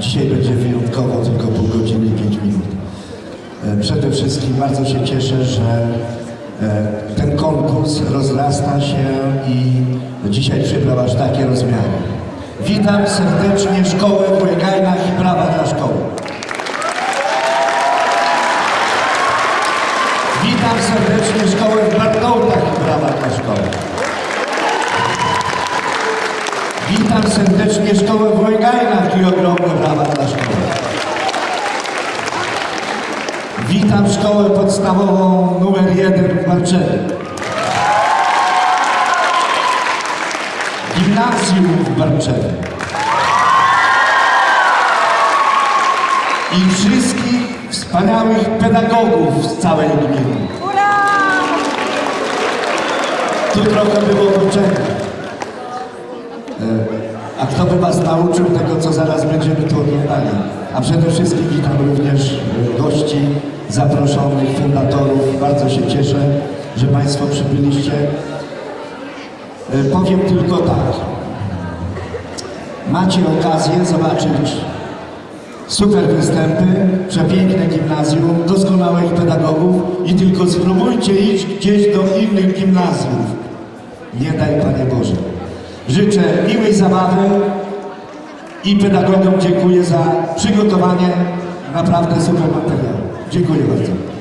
Dzisiaj będzie wyjątkowo, tylko pół godziny i pięć minut. E, Przede wszystkim bardzo się cieszę, że e, ten konkurs rozrasta się i dzisiaj przybrał aż takie rozmiary. Witam serdecznie Szkołę w i Prawa dla Szkoły. Witam serdecznie Witam serdecznie Szkołę w Łegajnach i ogromne brawa dla szkoły. Witam Szkołę Podstawową numer 1 w Barczewie. Gimnazjum w Barczewie. I wszystkich wspaniałych pedagogów z całej gminy. Tu trochę było uczenia. A kto by Was nauczył tego, co zaraz będziemy tu oglądali? A przede wszystkim witam również gości, zaproszonych, fundatorów. Bardzo się cieszę, że Państwo przybyliście. E, Powiem tylko tak. Macie okazję zobaczyć super występy, przepiękne gimnazjum, doskonałych pedagogów i tylko spróbujcie iść gdzieś do innych gimnazjów. Nie daj Panie Boże. Życzę miłej zabawy i pedagogom dziękuję za przygotowanie naprawdę super materiału. Dziękuję bardzo.